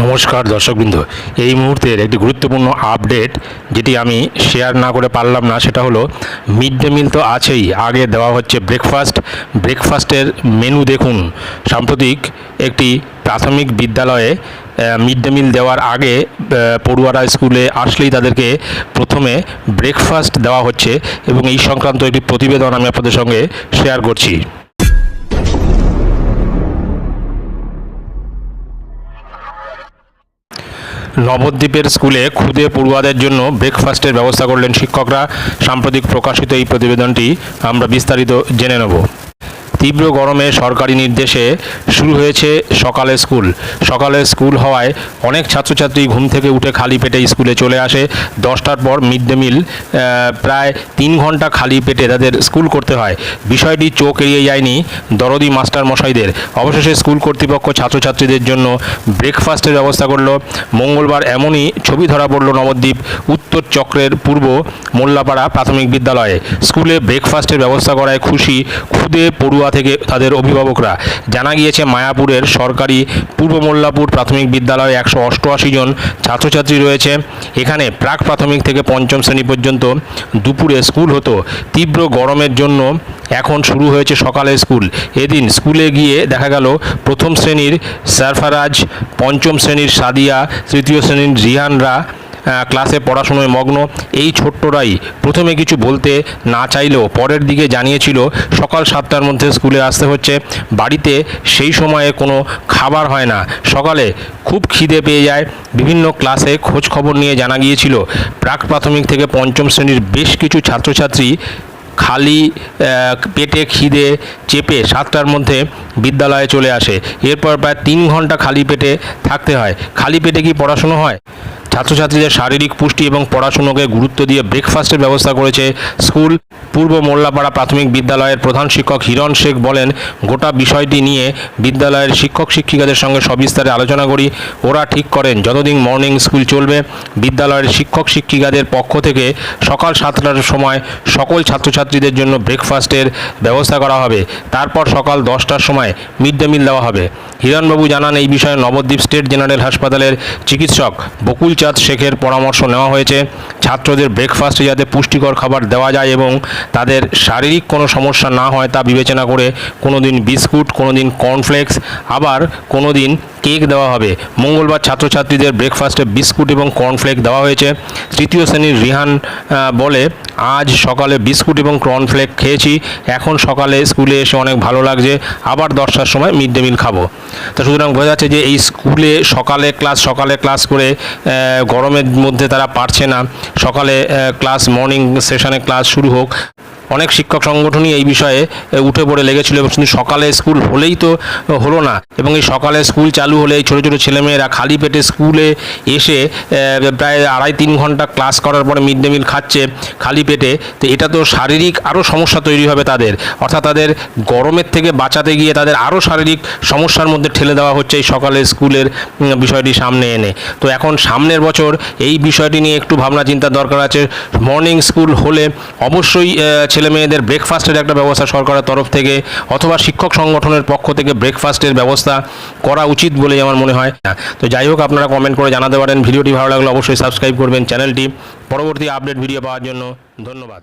নমস্কার দর্শকবৃন্দ। এই মুহূর্তের একটি গুরুত্বপূর্ণ আপডেট যেটি আমি শেয়ার না করে পারলাম না, সেটা হলো মিড ডে মিল তো আছেই। আগে দেওয়া হচ্ছে ব্রেকফাস্ট ব্রেকফাস্টের মেনু দেখুন। সাম্প্রতিক একটি প্রাথমিক বিদ্যালয়ে মিড ডে মিল দেওয়ার আগে পড়ুয়ারা স্কুলে আসলেই তাদেরকে প্রথমে ব্রেকফাস্ট দেওয়া হচ্ছে এবং এই সংক্রান্ত একটি প্রতিবেদন আমি আপনাদের সঙ্গে শেয়ার করছি। নবদ্বীপের স্কুলে খুদে পড়ুয়াদের জন্য ব্রেকফাস্টের ব্যবস্থা করলেন শিক্ষকরা। সাম্প্রতিক প্রকাশিত এই প্রতিবেদনটি আমরা বিস্তারিত জেনে নেব। তীব্র গরমে সরকারি নির্দেশে শুরু হয়েছে সকালে স্কুল। সকালে স্কুল হওয়ায় অনেক ছাত্রছাত্রী ঘুম থেকে উঠে খালি পেটে স্কুলে চলে আসে। দশটার পর মিড ডে মিল প্রায় তিন ঘণ্টা খালি পেটে তাদের স্কুল করতে হয়। বিষয়টি চোখ এড়িয়ে যায়নি দরদি মাস্টার মশাইদের অবশেষে স্কুল কর্তৃপক্ষ ছাত্রছাত্রীদের জন্য ব্রেকফাস্টের ব্যবস্থা করল। মঙ্গলবার এমনই ছবি ধরা পড়ল নবদ্বীপ উত্তর চক্রের পূর্ব মোল্লাপাড়া প্রাথমিক বিদ্যালয়ে। স্কুলে ব্রেকফাস্টের ব্যবস্থা করায় খুশি, খুদে পড়ুয়া থেকে তাদের অভিভাবকরা। জানা গিয়েছে, মায়াপুরের সরকারি পূর্ব মোল্লাপুর প্রাথমিক বিদ্যালয়ে একশো অষ্টআশি জন ছাত্রছাত্রী রয়েছে। এখানে প্রাক প্রাথমিক থেকে পঞ্চম শ্রেণি পর্যন্ত দুপুরে স্কুল হতো। তীব্র গরমের জন্য এখন শুরু হয়েছে সকালে স্কুল। এদিন স্কুলে গিয়ে দেখা গেল, প্রথম শ্রেণির সারফারাজ, পঞ্চম শ্রেণির সাদিয়া, তৃতীয় শ্রেণির রিহানরা ক্লাসে পড়াশোনায় মগ্ন। এই ছোট্টরাই প্রথমে কিছু বলতে না চাইলেও পরের দিকে জানিয়েছিল, সকাল সাতটার মধ্যে স্কুলে আসতে হচ্ছে। বাড়িতে সেই সময়ে কোনো খাবার হয় না। সকালে খুব খিদে পেয়ে যায়। বিভিন্ন ক্লাসে খোঁজ খবর নিয়ে জানা গিয়েছিল, প্রাক প্রাথমিক থেকে পঞ্চম শ্রেণির বেশ কিছু ছাত্রছাত্রী খালি পেটে খিদে চেপে সাতটার মধ্যে বিদ্যালয়ে চলে আসে। এরপর প্রায় তিন ঘণ্টা খালি পেটে থাকতে হয়। খালি পেটে কি পড়াশুনো হয়? ছাত্রছাত্রীদের শারীরিক পুষ্টি এবং পড়াশুনোকে গুরুত্ব দিয়ে ব্রেকফাস্টের ব্যবস্থা করেছে স্কুল। পূর্ব মোল্লাপাড়া প্রাথমিক বিদ্যালয়ের প্রধান শিক্ষক হিরণ শেখ বলেন, গোটা বিষয়টি নিয়ে বিদ্যালয়ের শিক্ষক শিক্ষিকাদের সঙ্গে সবিস্তারে আলোচনা করি। ওরা ঠিক করেন, যতদিন মর্নিং স্কুল চলবে, বিদ্যালয়ের শিক্ষক শিক্ষিকাদের পক্ষ থেকে সকাল সাতটার সময় সকল ছাত্রছাত্রীদের জন্য ব্রেকফাস্টের ব্যবস্থা করা হবে। তারপর সকাল দশটার সময় মিড ডে মিল দেওয়া হবে। হিরণবাবু জানান, এই বিষয়ে নবদ্বীপ স্টেট জেনারেল হাসপাতালের চিকিৎসক বকুলচাঁদ শেখের পরামর্শ নেওয়া হয়েছে। ছাত্রদের ব্রেকফাস্টে যাতে পুষ্টিকর খাবার দেওয়া যায় এবং তাদের শারীরিক কোনো সমস্যা না হয় তা বিবেচনা করে কোনো দিন বিস্কুট কোনো দিন কর্নফ্লেক্স আবার কোনো দিন কেক দেওয়া হবে। মঙ্গলবার ছাত্রছাত্রীদের ব্রেকফাস্টে বিস্কুট এবং কর্নফ্লেক্স দেওয়া হয়েছে। তৃতীয় শ্রেণির রিহান বলে আজ সকালে বিস্কুট এবং কর্নফ্লেক খেয়েছি। এখন সকালে স্কুলে এসে অনেক ভালো লাগছে। আবার দশটার সময় মিড ডে মিল খাব। তো সুতরাং বোঝা যাচ্ছে যে এই স্কুলে সকালে ক্লাস সকালে ক্লাস করে গরমের মধ্যে তারা পারছে না। সকালে ক্লাস, মর্নিং সেশনে ক্লাস শুরু হোক। অনেক শিক্ষক সংগঠনই এই বিষয়ে উঠে পড়ে লেগেছিল এবং শুধু সকালে স্কুল হলেই তো হলো না। এবং এই সকালে স্কুল চালু হলে এই ছোটো ছোটো ছেলেমেয়েরা খালি পেটে স্কুলে এসে প্রায় আড়াই তিন ঘণ্টা ক্লাস করার পরে মিড ডে মিল খাচ্ছে খালি পেটে। তো এটা তো শারীরিক আরও সমস্যা তৈরি হবে তাদের। অর্থাৎ তাদের গরমের থেকে বাঁচাতে গিয়ে তাদের আরও শারীরিক সমস্যার মধ্যে ঠেলে দেওয়া হচ্ছে এই সকালে স্কুলের বিষয়টি সামনে এনে। তো এখন সামনের বছর এই বিষয়টি নিয়ে একটু ভাবনা চিন্তার দরকার আছে। মর্নিং স্কুল হলে অবশ্যই ছেলে মেয়েদের ব্রেকফাস্টের একটা ব্যবস্থা সরকারের তরফ থেকে অথবা শিক্ষক সংগঠনের পক্ষ থেকে ব্রেকফাস্টের ব্যবস্থা করা উচিত বলেই আমার মনে হয়। তো যাই হোক, আপনারা কমেন্ট করে জানাতে পারেন। ভিডিওটি ভালো লাগলে অবশ্যই সাবস্ক্রাইব করবেন চ্যানেলটি। পরবর্তী আপডেট ভিডিও পাওয়ার জন্য ধন্যবাদ।